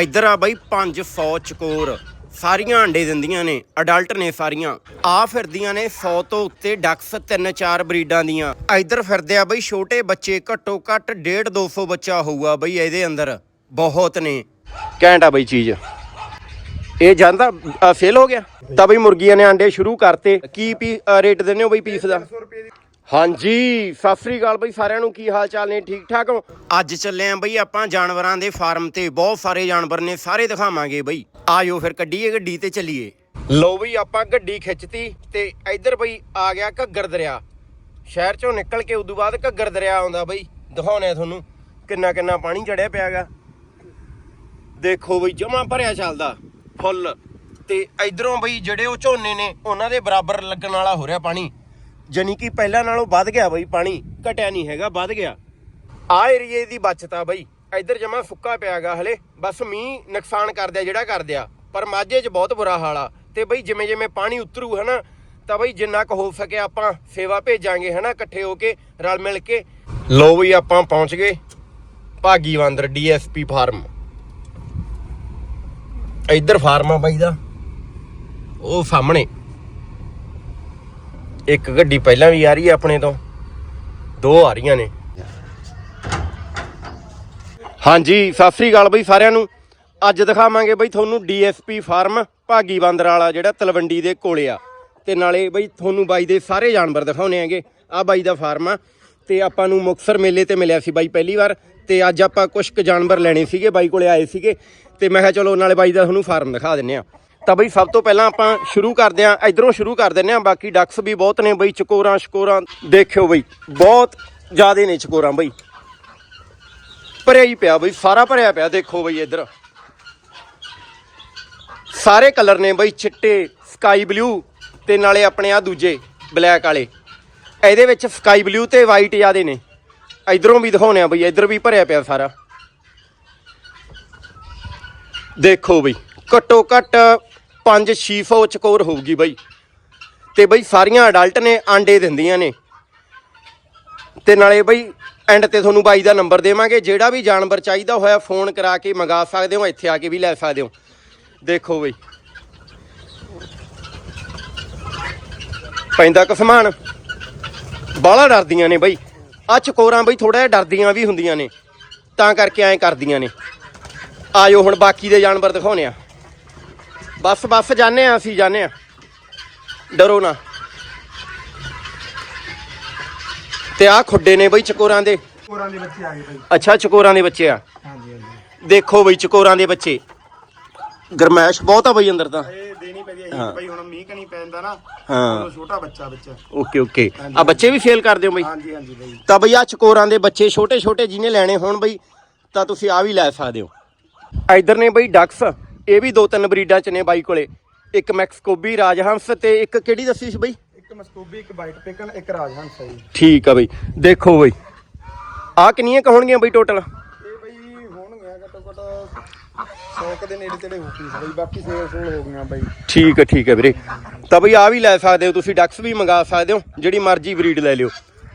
ਇੱਧਰ ਆ ਬਈ 500 ਚਕੋਰ। ਸਾਰੀਆਂ ਅੰਡੇ ਦਿੰਦੀਆਂ ਨੇ ਅਡਲਟ ਨੇ ਸਾਰੀਆਂ। ਆ ਫਿਰਦੀਆਂ ਨੇ 100 ਤੋਂ ਉੱਤੇ ਡਕਸ 3-4 ਬਰੀਡਾਂ ਦੀਆਂ। ਇੱਧਰ ਫਿਰਦੇ ਆ ਬਈ ਛੋਟੇ ਬੱਚੇ, ਘੱਟੋ ਘੱਟ 1.5 200 ਬੱਚਾ ਹੋਊਗਾ ਬਈ ਇਹਦੇ ਅੰਦਰ। ਬਹੁਤ ਨੇ। ਘੈਂਟ ਆ ਬਈ ਚੀਜ਼। ਇਹ ਜਾਂਦਾ ਫੇਲ ਹੋ ਗਿਆ। ਤਾਂ ਬਈ ਮੁਰਗੀਆਂ ਨੇ ਆਂਡੇ ਸ਼ੁਰੂ ਕਰਤੇ। ਕੀ ਪੀ ਰੇਟ ਦਿੰਦੇ ਹੋ ਬਈ ਪੀਸ ਦਾ? ਹਾਂਜੀ ਸਤਿ ਸ੍ਰੀ ਅਕਾਲ ਬਈ ਸਾਰਿਆਂ ਨੂੰ ਕੀ ਹਾਲ ਚਾਲ ਨੇ? ਠੀਕ ਠਾਕ ਹੋ? ਅੱਜ ਚੱਲੇ ਆਂ ਬਈ ਆਪਾਂ ਜਾਨਵਰਾਂ ਦੇ ਫਾਰਮ ਤੇ ਬਹੁਤ ਸਾਰੇ ਜਾਨਵਰ ਨੇ ਸਾਰੇ ਦਿਖਾਵਾਂਗੇ ਬਈ। ਆਇਓ ਫਿਰ ਕੱਢੀਏ ਗੱਡੀ ਤੇ ਚੱਲੀਏ। ਲੋ ਬਈ ਆਪਾਂ ਗੱਡੀ ਖਿੱਚਤੀ ਤੇ ਇੱਧਰ ਬਈ ਆ ਗਿਆ ਘੱਗਰ ਦਰਿਆ। ਸ਼ਹਿਰ ਚੋਂ ਨਿਕਲ ਕੇ ਉਦੋਂ ਬਾਅਦ ਘੱਗਰ ਦਰਿਆ ਆਉਂਦਾ ਬਈ। ਦਿਖਾਉਣੇ ਆ ਤੁਹਾਨੂੰ ਕਿੰਨਾ ਕਿੰਨਾ ਪਾਣੀ ਚੜਿਆ ਪਿਆਗਾ ਦੇਖੋ ਬਈ ਜਮਾ ਭਰਿਆ ਚੱਲਦਾ ਫੁੱਲ। ਤੇ ਇਧਰੋਂ ਬਈ ਜਿਹੜੇ ਉਹ ਝੋਨੇ ਨੇ ਉਹਨਾਂ ਦੇ ਬਰਾਬਰ ਲੱਗਣ ਵਾਲਾ ਹੋ ਰਿਹਾ ਪਾਣੀ। ਜਾਨੀ ਕਿ ਪਹਿਲਾਂ ਨਾਲੋਂ ਵੱਧ ਗਿਆ ਬਈ, ਪਾਣੀ ਘਟਿਆ ਨਹੀਂ ਹੈਗਾ, ਵੱਧ ਗਿਆ। ਆ ਏਰੀਏ ਦੀ ਬਚਤ ਆ ਬਈ, ਇਧਰ ਜਮਾ ਸੁੱਕਾ ਪਿਆਗਾ ਹਲੇ, ਬਸ ਮੀਂਹ ਨੁਕਸਾਨ ਕਰਦਿਆ ਜਿਹੜਾ ਕਰਦਿਆ, ਪਰ ਮਾਝੇ 'ਚ ਬਹੁਤ ਬੁਰਾ ਹਾਲ ਆ। ਤੇ ਬਈ ਜਿਵੇਂ ਜਿਵੇਂ ਪਾਣੀ ਉਤਰੂ ਹਨਾ, ਤਾਂ ਬਈ ਜਿੰਨਾ ਕੁ ਹੋ ਸਕੇ ਆਪਾਂ ਸੇਵਾ ਭੇਜਾਂਗੇ ਹਨਾ, ਇਕੱਠੇ ਹੋ ਕੇ, ਰਲ ਮਿਲ ਕੇ। ਲੋ ਬਈ ਆਪਾਂ ਪਹੁੰਚ ਗਏ ਭਾਗੀ ਵਾਂਦਰ ਡੀਐਸਪੀ ਫਾਰਮ। ਇੱਧਰ ਫਾਰਮ ਆ ਬਾਈ ਦਾ, ਉਹ ਸਾਹਮਣੇ। ਇੱਕ ਗੱਡੀ ਪਹਿਲਾਂ ਵੀ ਆ ਰਹੀ ਹੈ ਆਪਣੇ ਤੋਂ। ਦੋ ਆ ਰਹੀਆਂ ਨੇ। ਹਾਂਜੀ, ਸਤਿ ਸ੍ਰੀ ਅਕਾਲ ਬਈ ਸਾਰਿਆਂ ਨੂੰ। ਅੱਜ ਦਿਖਾਵਾਂਗੇ ਬਈ ਤੁਹਾਨੂੰ ਡੀਐਸਪੀ ਫਾਰਮ ਭਾਗੀ ਬਾਂਦਰ ਵਾਲਾ ਜਿਹੜਾ ਤਲਵੰਡੀ ਦੇ ਕੋਲੇ ਆ। ਤੇ ਨਾਲੇ ਬਈ ਤੁਹਾਨੂੰ ਬਾਈ ਦੇ ਸਾਰੇ ਜਾਨਵਰ ਦਿਖਾਉਣੇ ਹੈਗੇ। ਆ ਬਾਈ ਦਾ ਫਾਰਮ ਆ। ਤੇ ਆਪਾਂ ਨੂੰ ਮੁਕਸਰ ਮੇਲੇ ਤੇ ਮਿਲਿਆ ਸੀ ਬਾਈ ਪਹਿਲੀ ਵਾਰ। ਤੇ ਅੱਜ ਆਪਾਂ ਕੁਝ ਕੁ ਜਾਨਵਰ ਲੈਣੇ ਸੀਗੇ, ਬਾਈ ਕੋਲੇ ਆਏ ਸੀਗੇ। ਤੇ ਮੈਂ ਕਿਹਾ ਚਲੋ ਨਾਲੇ ਬਾਈ ਦਾ ਤੁਹਾਨੂੰ ਫਾਰਮ ਦਿਖਾ ਦਿੰਨੇ ਆ। ਤਾਂ ਬਈ ਸਭ ਤੋਂ ਪਹਿਲਾਂ ਆਪਾਂ ਸ਼ੁਰੂ ਕਰਦੇ ਆਂ ਇਧਰੋਂ ਸ਼ੁਰੂ ਕਰ ਦਿੰਨੇ ਆ ਬਾਕੀ ਡਕਸ ਵੀ ਬਹੁਤ ਨੇ ਬਈ, ਚਕੋਰਾਂ, ਸ਼ਕੋਰਾਂ, ਦੇਖਿਓ ਬਈ, ਬਹੁਤ ਜ਼ਿਆਦੇ ਨੇ ਚਕੋਰਾਂ ਬਈ। ਭਰਿਆ ਹੀ ਪਿਆ ਬਈ, ਸਾਰਾ ਭਰਿਆ ਪਿਆ, ਦੇਖੋ ਬਈ ਇੱਧਰ। ਸਾਰੇ ਕਲਰ ਨੇ ਬਈ, ਚਿੱਟੇ ਸਕਾਈ ਬਲੂ ਤੇ ਨਾਲੇ ਆਪਣੇ ਆ ਦੂਜੇ ਬਲੈਕ ਵਾਲੇ। ਇਹਦੇ ਵਿੱਚ ਸਕਾਈ ਬਲੂ ਤੇ ਵਾਈਟ ਜਿਆਦੇ ਨੇ। ਇਧਰੋਂ ਵੀ ਦਿਖਾਉਣੇ ਆ ਬਈ, ਇੱਧਰ ਵੀ ਭਰਿਆ ਪਿਆ ਸਾਰਾ। ਦੇਖੋ ਬਈ, ਘੱਟੋ ਘੱਟ 5-600 ਚਕੋਰ ਹੋਊਗੀ ਬਈ। ਤੇ ਬਈ ਸਾਰੀਆਂ ਅਡਲਟ ਨੇ ਆਂਡੇ ਦਿੰਦੀਆਂ ਨੇ। ਤੇ ਨਾਲੇ ਬਈ ਐਂਡ ਤੇ ਤੁਹਾਨੂੰ ਬਾਈ ਦਾ ਨੰਬਰ ਦੇਵਾਂਗੇ। ਜਿਹੜਾ ਵੀ ਜਾਨਵਰ ਚਾਹੀਦਾ ਹੋਇਆ ਫੋਨ ਕਰਾ ਕੇ ਮੰਗਾ ਸਕਦੇ ਹੋ, ਇੱਥੇ ਆ ਕੇ ਵੀ ਲੈ ਸਕਦੇ ਹੋ। ਦੇਖੋ ਬਈ। ਪੈਂਦਾ ਕਸਮਾਨ ਬਾਹਲਾ ਡਰਦੀਆਂ ਨੇ ਬਈ। ਆ ਚਕੋਰਾਂ ਬਈ ਥੋੜਾ ਜਿਹਾ ਡਰਦੀਆਂ ਵੀ ਹੁੰਦੀਆਂ ਨੇ। ਤਾਂ ਕਰਕੇ ਐਂ ਕਰਦੀਆਂ ਨੇ। ਆਜੋ ਹੁਣ ਬਾਕੀ ਦੇ ਜਾਨਵਰ ਦਿਖਾਉਣੇ ਆ। ਬਸ ਬਸ ਜਾਣੇ ਆ ਅਸੀਂ ਜਾਣੇ ਆ। ਡਰੋ ਨਾ। ਤੇ ਆ ਖੁੱਡੇ ਨੇ ਬਈ ਚਕੋਰਾਂ ਦੇ। ਕੋਰਾਂ ਦੇ ਬੱਚੇ ਆ ਗਏ ਭਾਈ ਅੱਛਾ ਚਕੋਰਾਂ ਦੇ ਬੱਚੇ ਆ। ਹਾਂਜੀ ਹਾਂਜੀ। ਦੇਖੋ ਬਈ ਚਕੋਰਾਂ ਦੇ ਬੱਚੇ। ਗਰਮੈਸ਼ ਬਹੁਤ ਆ ਬਈ ਅੰਦਰ ਤਾਂ। ਇਹ ਦੇਣੀ ਪੈਂਦੀ ਹੈ ਹਾਂ। ਜੀ ਭਾਈ ਹੁਣ ਮੀਂਹ ਕਣੀ ਪੈਂਦਾ ਨਾ ਹਾਂ। ਉਦੋਂ ਛੋਟਾ ਬੱਚਾ ਬੱਚਾ ਓਕੇ ਓਕੇ। ਆ ਬੱਚੇ ਵੀ ਫੇਲ ਕਰਦੇ ਹੋ ਬਈ? ਹਾਂਜੀ ਤਾਂ ਬਈ ਆ ਚਕੋਰਾਂ ਦੇ ਬੱਚੇ ਛੋਟੇ ਛੋਟੇ ਜਿਹਨੇ ਲੈਣੇ ਹੋਣ ਬਈ ਤਾਂ ਤੁਸੀਂ ਆ ਵੀ ਲੈ ਸਕਦੇ ਹੋ। ਇਧਰ ਨੇ ਬਈ ਡਕਸ। ਇਹ ਵੀ ਦੋ ਤਿੰਨ ਬਰੀਡਾਂ ਚ ਨੇ ਬਾਈ ਕੋਲੇ। ਇੱਕ ਮੈਕਸਕੋਬੀ ਰਾਜਹੰਸ ਤੇ ਇੱਕ ਕਿਹੜੀ ਦੱਸੀ ਸੀ ਬਈ? ਇੱਕ ਮਸਕੂਬੀ ਇੱਕ ਬਾਈਟ ਪਿਕਨ ਇੱਕ ਰਾਜਹੰਸ ਹੈ ਜੀ। ਠੀਕ ਆ ਬਈ। ਦੇਖੋ ਬਈ। ਆ ਕਿੰਨੀਆਂ ਕੁ ਹੋਣਗੀਆਂ ਬਈ ਟੋਟਲ? ਇਹ ਭਾਈ ਹੋਣਗੇ ਘੱਟੋ ਘੱਟ 100 ਕੁ ਦੇ ਨੇੜੇ ਤੇੜੇ ਹੋ ਪੀਸ ਭਾਈ ਬਾਕੀ ਸੇਲ ਸੂਲ ਹੋ ਗਈਆਂ ਭਾਈ ਠੀਕ ਹੈ ਠੀਕ ਹੈ ਵੀਰੇ। ਤਾਂ ਬਈ ਆ ਵੀ ਲੈ ਸਕਦੇ ਹੋ ਤੁਸੀਂ ਡਕਸ ਵੀ ਮੰਗਾ ਸਕਦੇ ਹੋ ਜਿਹੜੀ ਮਰਜ਼ੀ ਬਰੀਡ ਲੈ ਲਿਓ।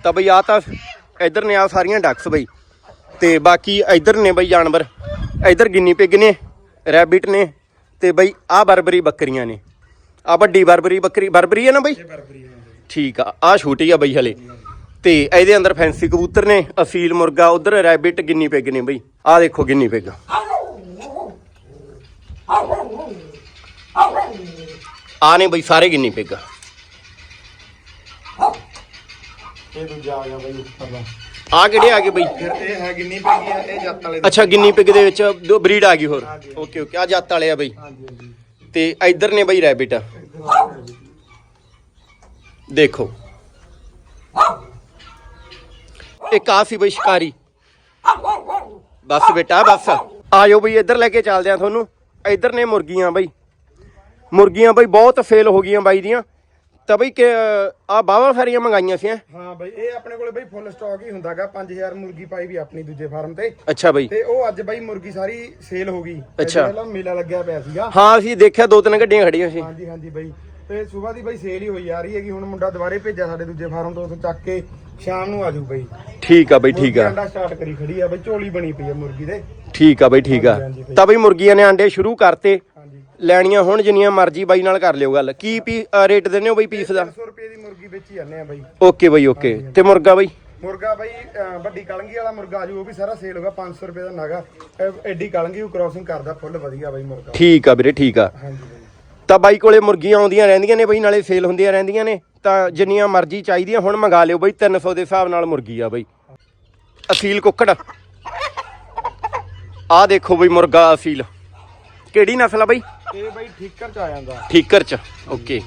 ਤਾਂ ਬਈ ਆ ਤਾਂ ਇੱਧਰ ਨੇ ਆ ਸਾਰੀਆਂ ਡਕਸ ਬਈ। ਤੇ ਬਾਕੀ ਇੱਧਰ ਨੇ ਬਈ ਜਾਨਵਰ। ਇੱਧਰ ਗਿੰਨੀ ਪਿਗ ਨੇ ਰੈਬਿਟ ਨੇ ਤੇ ਬਈ ਆ ਬਰਬਰੀ ਬੱਕਰੀਆਂ ਨੇ। ਆ ਵੱਡੀ ਬਰਬਰੀ ਬੱਕਰੀ ਬਰਬਰੀ ਹੈ ਨਾ ਬਈ? ਠੀਕ ਆ ਆ ਛੋਟੀ ਆ ਬਈ ਹਲੇ। ਤੇ ਇਹਦੇ ਅੰਦਰ ਫੈਂਸੀ ਕਬੂਤਰ ਨੇ ਅਸੀਲ ਮੁਰਗਾ ਉਧਰ ਰੈਬਿਟ ਗਿੰਨੀ ਪਿਗ ਨੇ ਬਈ। ਆ ਦੇਖੋ ਗਿੰਨੀ ਪਿਗ। ਆ ਨੇ ਬਈ ਸਾਰੇ ਗਿੰਨੀ ਪਿਗ। ਇਹ ਦੂਜਾ ਆ ਗਿਆ ਭਾਈ ਉੱਪਰਲਾ ਆ ਕਿਹੜੇ ਆ ਗਏ ਬਈ? ਫਿਰ ਇਹ ਹੈ ਗਿੰਨੀ ਪਈ ਹੈ ਇਹ ਜੱਤ ਵਾਲੇ ਅੱਛਾ ਗਿੰਨੀ ਪਿਗ ਦੇ ਵਿੱਚ ਦੋ ਬਰੀਡ ਆ ਗਈ ਹੋਰ। ਓਕੇ ਓਕੇ ਆ ਜੱਤ ਵਾਲੇ ਆ ਬਈ। ਹਾਂਜੀ ਹਾਂਜੀ। ਤੇ ਇੱਧਰ ਨੇ ਬਈ ਰੈਬਿਟ। ਦੇਖੋ। ਇੱਕ ਆ ਸੀ ਬਈ ਸ਼ਿਕਾਰੀ। ਬਸ ਬੇਟਾ ਬਸ। ਆਜੋ ਬਈ ਇੱਧਰ ਲੈ ਕੇ ਚੱਲਦੇ ਆ ਤੁਹਾਨੂੰ। ਇੱਧਰ ਨੇ ਮੁਰਗੀਆਂ ਬਈ। ਮੁਰਗੀਆਂ ਬਈ ਬਹੁਤ ਫੇਲ ਹੋ ਗਈਆਂ ਬਾਈ ਦੀਆਂ। ਤਾਂ ਬਈ ਆ ਬਾਵਾ ਸਾਰੀਆਂ ਮੰਗਾਈਆਂ ਸੀ ਹੈਂ? ਭਾਈ ਇਹ ਆਪਣੇ ਕੋਲੇ ਭਾਈ ਫੁੱਲ ਸਟਾਕ ਹੀ ਹੁੰਦਾਗਾ 5000 ਮੁਰਗੀ ਪਾਈ ਵੀ ਆਪਣੀ ਦੂਜੇ ਫਾਰਮ ਤੇ। ਅੱਛਾ ਬਈ। ਤੇ ਉਹ ਅੱਜ ਬਾਈ ਮੁਰਗੀ ਸਾਰੀ ਸੇਲ ਹੋ ਗਈ। ਅੱਛਾ। ਪਹਿਲਾਂ ਮੇਲਾ ਲੱਗਿਆ ਪਿਆ ਸੀਗਾ। ਹਾਂ ਅਸੀਂ ਦੇਖਿਆ ਦੋ ਤਿੰਨ ਗੱਡੀਆਂ ਖੜੀਆਂ ਸੀ। ਹਾਂਜੀ ਹਾਂਜੀ ਬਾਈ। ਤੇ ਸਵੇਰ ਦੀ ਬਾਈ ਸੇਲ ਹੀ ਹੋਈ ਜਾ ਰਹੀ ਹੈਗੀ ਹੁਣ ਮੁੰਡਾ ਦੁਬਾਰੇ ਭੇਜਿਆ ਸਾਡੇ ਦੂਜੇ ਫਾਰਮ ਤੋਂ ਉੱਥੋਂ ਚੱਕ ਕੇ ਸ਼ਾਮ ਨੂੰ ਆਜੂ ਬਾਈ। ਠੀਕ ਆ ਬਈ ਠੀਕ ਆ। ਅੰਡਾ ਸਟਾਰਟ ਕਰੀ ਖੜੀ ਆ ਬਾਈ ਝੋਲੀ ਬਣੀ ਪਈ ਆ ਮੁਰਗੀ ਦੇ। ਠੀਕ ਆ ਬਈ ਠੀਕ ਆ। ਬਈ। ਤਾਂ ਬਈ ਮੁਰਗੀਆਂ ਨੇ ਆਂਡੇ ਸ਼ੁਰੂ ਕਰਤੇ। ਲੈਣੀਆਂ ਹੁਣ ਜਿੰਨੀਆਂ ਮਰਜ਼ੀ ਬਾਈ ਨਾਲ ਕਰ ਲਿਓ ਗੱਲ। ਕੀ ਪੀ ਰੇਟ ਦਿੰਦੇ ਹੋ ਬਈ ਪੀਸ ਦਾ? 100 ਰੁਪਏ ਦੀ ਮੁਰਗੀ ਵੇਚੀ ਜਾਂਦੇ ਆ ਬਾਈ। ਓਕੇ ਬਈ ਓਕੇ। ਤੇ ਮੁਰਗਾ ਬਈ? ਮੁਰਗਾ ਬਾਈ ਵੱਡੀ ਕਲੰਗੀ ਵਾਲਾ ਮੁਰਗਾ ਆਜੂ ਉਹ ਵੀ ਸਾਰਾ ਸੇਲ ਹੋਗਾ 500 ਰੁਪਏ ਦਾ ਨਾਗਾ ਐਡੀ ਕਲੰਗੀ ਉਹ ਕ੍ਰੋਸਿੰਗ ਕਰਦਾ ਫੁੱਲ ਵਧੀਆ ਬਾਈ ਮੁਰਗਾ। ਠੀਕ ਆ ਵੀਰੇ ਠੀਕ ਆ। ਤਾਂ ਬਾਈ ਕੋਲੇ ਮੁਰਗੀਆਂ ਆਉਂਦੀਆਂ ਰਹਿੰਦੀਆਂ ਨੇ ਬਈ ਨਾਲੇ ਸੇਲ ਹੁੰਦੀਆਂ ਰਹਿੰਦੀਆਂ ਨੇ। ਤਾਂ ਜਿੰਨੀਆਂ ਮਰਜ਼ੀ ਚਾਹੀਦੀਆਂ ਹੁਣ ਮੰਗਾ ਲਿਓ ਬਈ 300 ਦੇ ਹਿਸਾਬ ਨਾਲ ਮੁਰਗੀ ਆ ਬਈ। ਅਸੀਲ ਕੁੱਕੜ। ਆ ਦੇਖੋ ਬਈ ਮੁਰਗਾ ਅਸੀਲ। ਕਿਹੜੀ ਨਸਲ ਆ ਬਈ? ਇਹ ਬਾਈ ਠੀਕਰ ਚ ਆ ਜਾਂਦਾ। ਠੀਕਰ ਚ ਓਕੇ।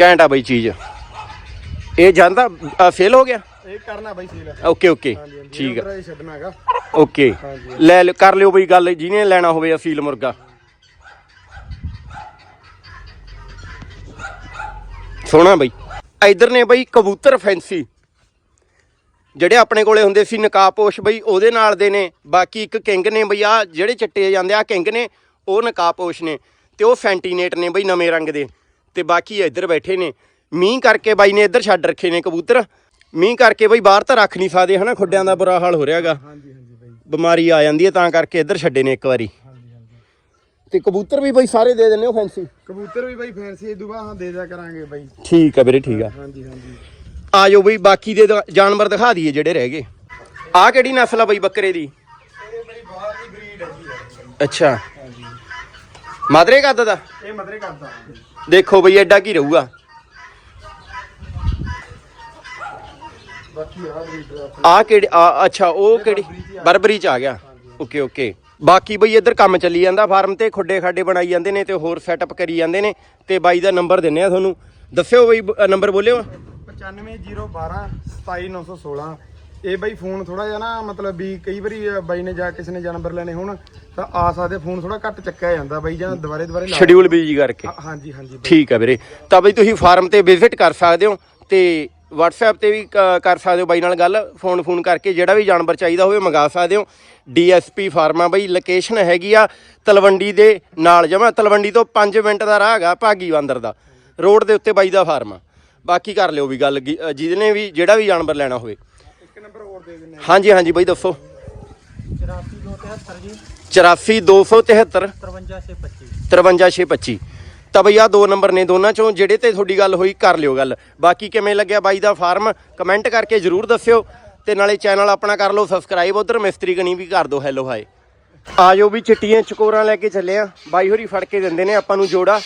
ਘੈਂਟ ਆ ਬਈ ਚੀਜ਼। ਇਹ ਜਾਂਦਾ ਸੇਲ ਹੋ ਗਿਆ? ਇਹ ਕਰਨਾ ਬਾਈ ਸੇਲ ਓਕੇ ਓਕੇ। ਠੀਕ ਆ। ਇਹ ਛੱਡਣਾ ਹੈਗਾ। ਓਕੇ। ਲੈ ਲਿਓ- ਕਰ ਲਿਓ ਬਈ ਗੱਲ ਜਿਹਨੇ ਲੈਣਾ ਹੋਵੇ ਅਸੀਲ ਮੁਰਗਾ। ਸੋਹਣਾ ਬਈ। ਇਧਰ ਨੇ ਬਈ ਕਬੂਤਰ ਫੈਂਸੀ। ਜਿਹੜੇ ਆਪਣੇ ਕੋਲੇ ਹੁੰਦੇ ਸੀ ਨਕਾਬਪੋਸ਼ ਬਈ ਉਹਦੇ ਨਾਲ ਦੇ ਨੇ ਬਾਕੀ ਇੱਕ ਕਿੰਗ ਨੇ ਬਈ ਆ ਜਿਹੜੇ ਚਿੱਟੇ ਜਾਂਦੇ ਆ ਕਿੰਗ ਨੇ ਉਹ ਨਕਾਬਪੋਸ਼ ਨੇ ਤੇ ਉਹ ਫੈਂਟੀਨੇਟ ਨੇ ਬਈ ਨਵੇਂ ਰੰਗ ਦੇ ਤੇ ਬਾਕੀ ਇੱਧਰ ਬੈਠੇ ਨੇ। ਮੀਂਹ ਕਰਕੇ ਬਾਈ ਨੇ ਇੱਧਰ ਛੱਡ ਰੱਖੇ ਨੇ ਕਬੂਤਰ। ਮੀਂਹ ਕਰਕੇ ਬਈ ਬਾਹਰ ਤਾਂ ਰੱਖ ਨਹੀਂ ਸਕਦੇ ਹਨਾ ਖੁੱਡਿਆਂ ਦਾ ਬੁਰਾ ਹਾਲ ਹੋ ਰਿਹਾਗਾ। ਹਾਂਜੀ ਹਾਂਜੀ ਬਾਈ। ਬਿਮਾਰੀ ਆ ਜਾਂਦੀ ਹੈ ਤਾਂ ਕਰਕੇ ਇੱਧਰ ਛੱਡੇ ਨੇ ਇੱਕ ਵਾਰੀ। ਤੇ ਕਬੂਤਰ ਵੀ ਬਈ ਸਾਰੇ ਦੇ ਦਿੰਦੇ ਹੋ ਫੈਂਸੀ? ਕਬੂਤਰ ਵੀ ਬਾਈ ਫੈਂਸੀ ਇਹ ਦੁਬਾਰਾ ਹਾਂ ਦੇ ਦਿਆ ਕਰਾਂਗੇ ਬਾਈ। ਠੀਕ ਆ ਵੀਰੇ ਠੀਕ ਆ। ਹਾਂਜੀ ਹਾਂਜੀ। ਆ ਜਾਓ ਬਈ, ਬਾਕੀ ਦੇ ਦ- ਜਾਨਵਰ ਦਿਖਾ ਦਈਏ ਜਿਹੜੇ ਰਹਿ ਗਏ। ਆਹ ਕਿਹੜੀ ਨਸਲ ਆ ਬਈ ਬੱਕਰੇ ਦੀ? ਇਹ ਬਾਈ ਬਾਹਰ ਦੀ ਬਰੀਡ ਹੈਗੀ ਆ ਅੱਛਾ। ਹਾਂਜੀ ਮਾਦਰੇ ਕੱਦ ਦਾ? ਇਹ ਮਦਰੇ ਕਰਦਾ ਦੇਖੋ ਬਈ, ਐਡਾ ਕੀ ਰਹੂਗਾ? ਬਾਕੀ ਆ ਬਰੀਡ ਆ ਕਿਹੜੀ ਆ ਅੱਛਾ, ਉਹ ਕਿਹੜੀ? ਬਰਬਰੀ ਚ ਆ ਗਿਆ। Okay okay. ਬਾਕੀ ਬਈ, ਇੱਧਰ ਕੰਮ ਚੱਲੀ ਜਾਂਦਾ, ਫਾਰਮ ਤੇ ਖੁੱਡੇ ਖਾਡੇ ਬਣਾਈ ਜਾਂਦੇ ਨੇ ਤੇ ਹੋਰ ਸੈਟਅਪ ਕਰੀ ਜਾਂਦੇ ਨੇ। ਤੇ ਬਾਈ ਦਾ ਨੰਬਰ ਦਿੰਨੇ ਆ ਤੁਹਾਨੂੰ। ਦੱਸਿਓ ਬਈ ਨੰਬਰ ਬੋਲਿਓ। 95012 27916 ਇਹ ਬਾਈ ਫੋਨ ਥੋੜਾ ਜਿਹਾ ਨਾ ਮਤਲਬ ਵੀ ਕਈ ਵਾਰੀ ਬਾਈ ਨੇ ਜਾ ਕਿਸੇ ਨੇ ਜਾਨਵਰ ਲੈਣੇ ਹੋਣ ਤਾਂ ਆ ਸਕਦੇ ਫੋਨ ਥੋੜਾ ਘੱਟ ਚੱਕਿਆ ਜਾਂਦਾ ਬਾਈ ਜਾਂ ਦੁਬਾਰੇ ਦੁਬਾਰੇ ਲਾ ਸ਼ਡਿਊਲ ਬਿਜ਼ੀ ਕਰਕੇ। ਹਾਂਜੀ ਹਾਂਜੀ। ਠੀਕ ਹੈ ਵੀਰੇ। ਤਾਂ ਬਈ ਤੁਸੀਂ ਫਾਰਮ ਤੇ ਵਿਜ਼ਿਟ ਕਰ ਸਕਦੇ ਹੋ ਤੇ WhatsApp ਤੇ ਵੀ ਕਰ ਸਕਦੇ ਹੋ ਬਾਈ ਨਾਲ ਗੱਲ ਫੋਨ ਫੋਨ ਕਰਕੇ ਜਿਹੜਾ ਵੀ ਜਾਨਵਰ ਚਾਹੀਦਾ ਹੋਵੇ ਮੰਗਾ ਸਕਦੇ ਹੋ। DSP ਫਾਰਮਾ ਬਈ ਲੋਕੇਸ਼ਨ ਹੈਗੀ ਆ ਤਲਵੰਡੀ ਦੇ ਨਾਲ ਜਮਾ ਤਲਵੰਡੀ ਤੋਂ 5 ਮਿੰਟ ਦਾ ਰਾਹ ਹੈਗਾ ਭਾਗੀ ਬਾਂਦਰ ਦਾ। ਰੋਡ ਦੇ ਉੱਤੇ ਬਾਈ ਦਾ ਫਾਰਮ ਆ। ਬਾਕੀ ਕਰ ਲਿਓ ਵੀ ਗੱਲ ਗੀ- ਅ, ਜਿਹਨੇ ਵੀ ਜਿਹੜਾ ਵੀ ਜਾਨਵਰ ਲੈਣਾ ਹੋਵੇ। ਇੱਕ ਨੰਬਰ ਹੋਰ ਦੇ ਦਿੰਨੇ ਹਾਂਜੀ ਹਾਂਜੀ ਬਈ ਦੱਸੋ 84273 ਜੀ 84273 53625 53625 ਤਾਂ ਬਈ ਆ ਦੋ ਨੰਬਰ ਨੇ ਦੋਨਾਂ ਚੋਂ ਜਿਹੜੇ ਤੇ ਤੁਹਾਡੀ ਗੱਲ ਹੋਈ ਕਰ ਲਿਓ ਗੱਲ। ਬਾਕੀ ਕਿਵੇਂ ਲੱਗਿਆ ਬਾਈ ਦਾ ਫਾਰਮ? ਕਮੈਂਟ ਕਰਕੇ ਜਰੂਰ ਦੱਸਿਓ। ਤੇ ਨਾਲੇ ਚੈਨਲ ਆਪਣਾ ਕਰ ਲਓ ਸਬਸਕ੍ਰਾਈਬ ਉਧਰ ਮਿਸਤਰੀ ਗਣੀ ਵੀ ਕਰ ਦਿਓ ਹੈਲੋ ਹਾਏ ਆ ਜਾਓ ਵੀ ਚਿੱਟੀਆਂ ਚਕੋਰਾਂ ਲੈ ਕੇ ਚੱਲੇ ਆ। ਬਾਈ ਹੋਰੀ ਫੜ ਕੇ ਦਿੰਦੇ ਨੇ ਆਪਾਂ ਨੂੰ ਜੋੜਾ।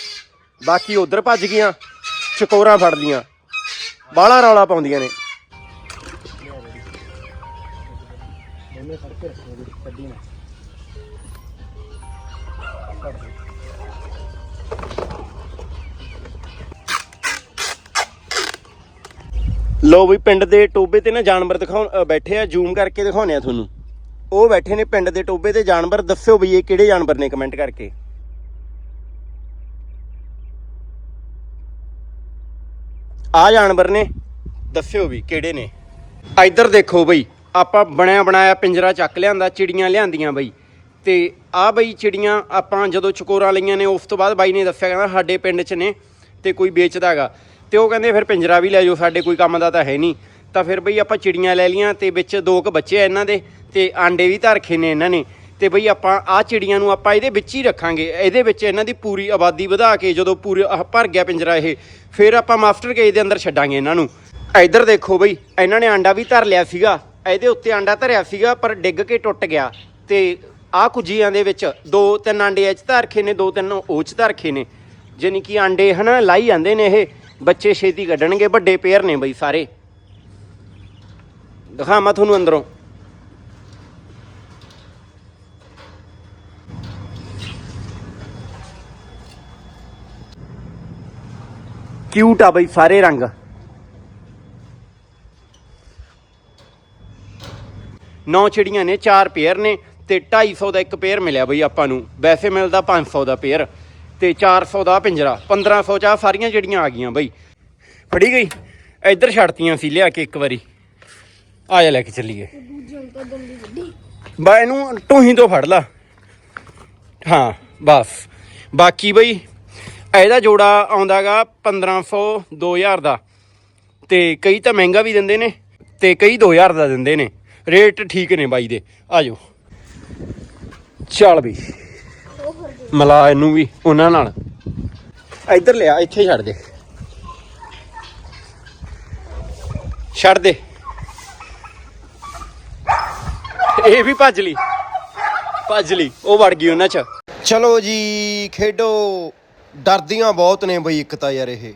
ਬਾਕੀ ਉਧਰ ਭੱਜ ਗਈਆਂ। ਚਕੋਰਾਂ ਫੜਦੀਆਂ। ਬਾਹਲਾ ਰੌਲਾ ਪਾਉਂਦੀਆਂ ਨੇ। ਦੋਨੇ ਲੋ ਵੀ ਪਿੰਡ ਦੇ ਟੋਬੇ ਤੇ ਨਾ ਜਾਨਵਰ ਦਿਖਾਉਣ ਬੈਠੇ ਆ, ਜ਼ੂਮ ਕਰਕੇ ਦਿਖਾਉਣੇ ਆ ਤੁਹਾਨੂੰ। ਉਹ ਬੈਠੇ ਨੇ ਪਿੰਡ ਦੇ ਟੋਬੇ ਤੇ ਜਾਨਵਰ, ਦੱਸਿਓ ਵੀ ਇਹ ਕਿਹੜੇ ਜਾਨਵਰ ਨੇ ਕਮੈਂਟ ਕਰਕੇ। ਆ ਜਾਨਵਰ ਨੇ, ਦੱਸਿਓ ਵੀ ਕਿਹੜੇ ਨੇ। ਇੱਧਰ ਦੇਖੋ ਬਈ, ਆਪਾਂ ਬਣਿਆ ਬਣਾਇਆ ਪਿੰਜਰਾ ਚੱਕ ਲਿਆਂਦਾ, ਚਿੜੀਆਂ ਲਿਆਂਦੀਆਂ ਬਈ। ਤੇ ਆ ਬਈ ਚਿੜੀਆਂ ਆਪਾਂ ਜਦੋਂ ਚਕੋਰਾਂ ਲਈਆਂ ਨੇ, ਉਸ ਤੋਂ ਬਾਅਦ ਬਾਈ ਨੇ ਦੱਸਿਆ, ਕਹਿੰਦਾ ਸਾਡੇ ਪਿੰਡ 'ਚ ਨੇ ਤੇ ਕੋਈ ਵੇਚਦਾ ਹੈਗਾ ਤੇ ਉਹ ਕਹਿੰਦੇ ਫਿਰ ਪਿੰਜਰਾ ਵੀ ਲੈ ਜਾਓ, ਸਾਡੇ ਕੋਈ ਕੰਮ ਦਾ ਤਾਂ ਹੈ ਨਹੀਂ। ਤਾਂ ਫਿਰ ਬਈ ਆਪਾਂ ਚਿੜੀਆਂ ਲੈ ਲੀਆਂ ਤੇ ਵਿੱਚ ਦੋ ਕੁ ਬੱਚੇ ਆ ਇਹਨਾਂ ਦੇ ਤੇ ਆਂਡੇ ਵੀ ਧਰਖੇ ਨੇ ਇਹਨਾਂ ਨੇ। ਤੇ ਬਈ ਆਪਾਂ ਆ ਚਿੜੀਆਂ ਨੂੰ ਆਪਾਂ ਇਹਦੇ ਵਿੱਚ ਹੀ ਰੱਖਾਂਗੇ। ਇਹਦੇ ਵਿੱਚ ਇਹਨਾਂ ਦੀ ਪੂਰੀ ਆਬਾਦੀ ਵਧਾ ਕੇ ਜਦੋਂ ਪੂਰੇ ਭਰ ਗਿਆ ਪਿੰਜਰਾ ਇਹ, ਫਿਰ ਆਪਾਂ ਮਾਸਟਰ ਕੇਜ ਦੇ ਅੰਦਰ ਛੱਡਾਂਗੇ ਇਹਨਾਂ ਨੂੰ। ਇੱਧਰ ਦੇਖੋ ਬਈ, ਇਹਨਾਂ ਨੇ ਆਂਡਾ ਵੀ ਧਰ ਲਿਆ ਸੀਗਾ। ਇਹਦੇ ਉੱਤੇ ਆਂਡਾ ਧਰਿਆ ਸੀਗਾ, ਪਰ ਡਿੱਗ ਕੇ ਟੁੱਟ ਗਿਆ। ਤੇ ਆਹ ਕੁਜੀਆਂ ਦੇ ਵਿੱਚ ਦੋ ਤਿੰਨ ਆਂਡੇ ਇਹ 'ਚ ਧਰਖੇ ਨੇ, ਦੋ ਤਿੰਨ ਉਹ 'ਚ ਧਰਖੇ ਨੇ। ਜਾਣੀ ਕਿ ਆਂਡੇ ਹਨਾ, ਲਾਈ ਜਾਂਦੇ ਨੇ ਇਹ। ਬੱਚੇ ਛੇਤੀ ਕੱਢਣਗੇ, ਵੱਡੇ ਪੇਅਰ ਨੇ ਬਈ ਸਾਰੇ। ਦਿਖਾਵਾਂ ਤੁਹਾਨੂੰ ਅੰਦਰੋਂ। ਕਿਊਟ ਆ ਬਈ ਸਾਰੇ ਰੰਗ। ਨੌ ਚਿੜੀਆਂ ਨੇ ਚਾਰ ਪੇਅਰ ਨੇ ਤੇ 250 ਦਾ ਇੱਕ ਪੇਅਰ ਮਿਲਿਆ ਬਈ ਆਪਾਂ ਨੂੰ। ਵੈਸੇ ਮਿਲਦਾ 500 ਦਾ ਪੇਅਰ ਤੇ 400 ਦਾ ਪਿੰਜਰਾ 1500 ਚ ਆਹ ਸਾਰੀਆਂ ਜਿਹੜੀਆਂ ਆ ਗਈਆਂ ਬਈ। ਫੜੀ ਗਈ? ਇੱਧਰ ਛੱਡਤੀਆਂ ਸੀ ਲਿਆ ਕੇ ਇੱਕ ਵਾਰੀ। ਆ ਜਾ ਲੈ ਕੇ ਚੱਲੀਏ। ਬਾ ਇਹਨੂੰ ਟੂਹੀ ਤੋਂ ਫੜ ਲਾ। ਹਾਂ ਬਸ। ਬਾਕੀ ਬਈ ਇਹਦਾ ਜੋੜਾ ਆਉਂਦਾਗਾ 1500 2000 ਦਾ ਤੇ ਕਈ ਤਾਂ ਮਹਿੰਗਾ ਵੀ ਦਿੰਦੇ ਨੇ ਤੇ ਕਈ 2000 ਦਾ ਦਿੰਦੇ ਨੇ। ਰੇਟ ਠੀਕ ਨੇ ਬਾਈ ਦੇ। ਆਜੋ। ਚੱਲ ਵੀ ਮਿਲਾ ਇਹਨੂੰ ਵੀ ਉਹਨਾਂ ਨਾਲ। ਇੱਧਰ ਲਿਆ, ਇੱਥੇ ਛੱਡ ਦੇ। ਛੱਡ ਦੇ। ਇਹ ਵੀ ਭੱਜ ਲਈ। ਭੱਜ ਲਈ। ਉਹ ਵੜ ਗਈ ਉਹਨਾਂ ਚ। ਚਲੋ ਜੀ, ਖੇਡੋ। ਡਰਦੀਆਂ ਬਹੁਤ ਨੇ ਬਈ ਇੱਕ ਤਾਂ ਯਾਰ ਇਹ।